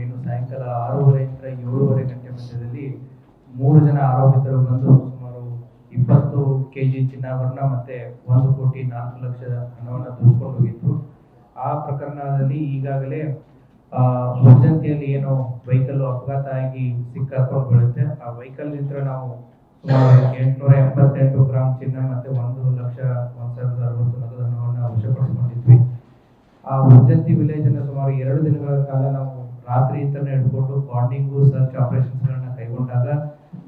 ಇನ್ನು ಸಾಯಂಕಾಲ ಆರೂವರೆಯಿಂದ ಏಳೂವರೆ ಗಂಟೆ ಮಧ್ಯದಲ್ಲಿ ಮೂರು ಜನ ಆರೋಪಿತರು ಬಂದು ಸುಮಾರು ಇಪ್ಪತ್ತು ಕೆ ಜಿ ಚಿನ್ನಾಭರಣ ಮತ್ತೆ ಒಂದು ಕೋಟಿ ನಾಲ್ಕು ಲಕ್ಷ ಹಣವನ್ನು ದುಡ್ಕೊಂಡು ಹೋಗಿದ್ರು. ಆ ಪ್ರಕರಣದಲ್ಲಿ ಈಗಾಗಲೇ ಆ, ಉರ್ಜಂತಿಯಲ್ಲಿ ಏನೋ ವೆಹಿಕಲ್ ಅಪಘಾತ ಆಗಿ ಸಿಕ್ಕಾಕೊಂಡು ಬೀಳುತ್ತೆ. ಆ ವೆಹಿಕಲ್ ನಿಂತ ನಾವು ಸುಮಾರು ಎಂಟುನೂರ ಎಂಬತ್ತೆಂಟು ಗ್ರಾಮ್ ಚಿನ್ನ ಮತ್ತೆ ಒಂದು ಲಕ್ಷ ಒಂದ್ ಸಾವಿರದ ಅರವತ್ತು ನಗದು ಹಣವನ್ನು ವಶಪಡಿಸಿಕೊಂಡಿದ್ವಿ. ಆ ಉರ್ಜಂತಿ ವಿಲೇಜ್ ಅನ್ನ ಸುಮಾರು ಎರಡು ದಿನಗಳ ಕಾಲ ನಾವು ರಾತ್ರಿ ಇಂತಾನೆ ಹಿಡ್ಕೊಂಡು ಬಾಂಡಿಂಗು ಸರ್ಚ್ ಆಪರೇಷನ್ಸ್ ಗಳನ್ನ ಕೈಗೊಂಡಾಗ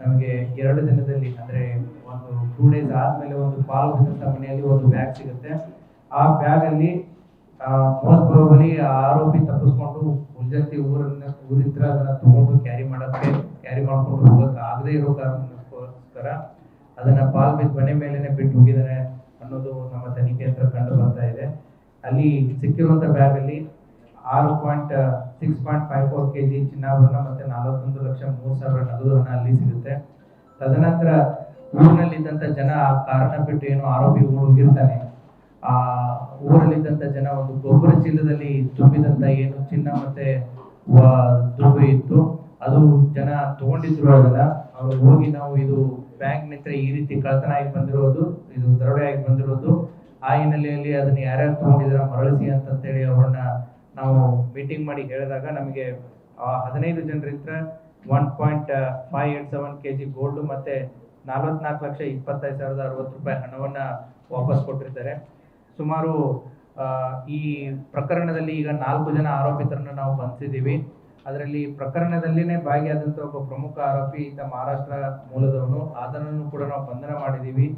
ನಮಗೆ ಎರಡು ದಿನದಲ್ಲಿ, ಅಂದ್ರೆ ಒಂದು ಟೂ ಡೇಸ್ ಆದಮೇಲೆ ಒಂದು ಪಾಲ್ ಬಿದ್ದಂತ ಮನೆಯಲ್ಲಿ ಒಂದು ಬ್ಯಾಗ್ ಸಿಗುತ್ತೆ. ಆ ಬ್ಯಾಗ್ ಅಲ್ಲಿ ಮೋಸ್ಟ್ ಪ್ರಾಬಲಿ ಆರೋಪಿ ತಪ್ಪಿಸ್ಕೊಂಡು ಮುಂಜಾನೆ ಊರನ್ನ ಊರಿದ್ರ ಅದನ್ನ ತಗೊಂಡು ಕ್ಯಾರಿ ಮಾಡಕ್ಕೆ ಕ್ಯಾರಿ ಮಾಡ್ಕೊಂಡು ಹೋಗಕ್ ಆಗದೆ ಇರೋ ಕಾರಣಕ್ಕೋಸ್ಕರ ಅದನ್ನ ಪಾಲ್ ಬಿದ್ದ ಮನೆ ಮೇಲೆನೆ ಬಿಟ್ಟು ಹೋಗಿದ್ದಾರೆ ಅನ್ನೋದು ನಮ್ಮ ತನಿಖೆ ಹತ್ರ ಕಂಡು ಬರ್ತಾ ಇದೆ. ಅಲ್ಲಿ ಸಿಕ್ಕಿರುವಂತ ಬ್ಯಾಗ್ ಅಲ್ಲಿ ಆರು point six point five four K G ಚಿನ್ನಾಭರಣ ಮತ್ತೆ ನಲವತ್ತೊಂದು ಲಕ್ಷ ಮೂರು ಸಾವಿರ ನಗದು ಹಣ ಅಲ್ಲಿ ಸಿಗುತ್ತೆ. ತದನಂತರ ಊರಿನಲ್ಲಿದ್ದಂತ ಜನ ಆ ಕಾರಣ ಬಿಟ್ಟು ಏನು ಆರೋಪಿ ಹೋಗಿರ್ತಾನೆ. ಆ ಊರಲ್ಲಿದ್ದಂತ ಜನ ಒಂದು ಗೊಬ್ಬರ ಚೀಲದಲ್ಲಿ ತುಂಬಿದಂತ ಏನು ಚಿನ್ನ ಮತ್ತೆ ದುಡ್ಡು ಇತ್ತು. ಅದು ಜನ ತಗೊಂಡಿದ್ರು ಅದನ್ನ ಅವ್ರು ಹೋಗಿ ನಾವು ಇದು ಬ್ಯಾಂಕ್ ನಿಂತ ಈ ರೀತಿ ಕಳ್ತನ ಆಗಿ ಬಂದಿರೋದು, ಇದು ದರೋಡೆ ಆಗಿ ಬಂದಿರೋದು. ಆ ಹಿನ್ನೆಲೆಯಲ್ಲಿ ಅದನ್ನ ಯಾರ್ಯಾರು ತಗೊಂಡಿದ್ರ ಮರಳಿಸಿ ಅಂತಂತೇಳಿ ಅವ್ರನ್ನ ನಾವು ಮೀಟಿಂಗ್ ಮಾಡಿ ಹೇಳಿದಾಗ ನಮಗೆ ಹದಿನೈದು ಜನರಿಂದ one point five eight seven K G gold ಮತ್ತೆ ನಲವತ್ನಾಲ್ಕು ಲಕ್ಷ ಇಪ್ಪತ್ತೈದು ಸಾವಿರದ ಅರವತ್ತು ರೂಪಾಯಿ ಹಣವನ್ನ ವಾಪಸ್ ಕೊಟ್ಟಿರ್ತಾರೆ. ಸುಮಾರು ಈ ಪ್ರಕರಣದಲ್ಲಿ ಈಗ ನಾಲ್ಕು ಜನ ಆರೋಪಿತರನ್ನ ನಾವು ಬಂಧಿಸಿದ್ದೀವಿ ಅದರಲ್ಲಿ ಪ್ರಕರಣದಲ್ಲಿನೇ ಭಾಗಿಯಾದಂತ ಒಬ್ಬ ಪ್ರಮುಖ ಆರೋಪಿ ಈತ ಮಹಾರಾಷ್ಟ್ರ ಮೂಲದವನು. ಅದನ್ನು ಕೂಡ ನಾವು ಬಂಧನ ಮಾಡಿದ್ದೀವಿ.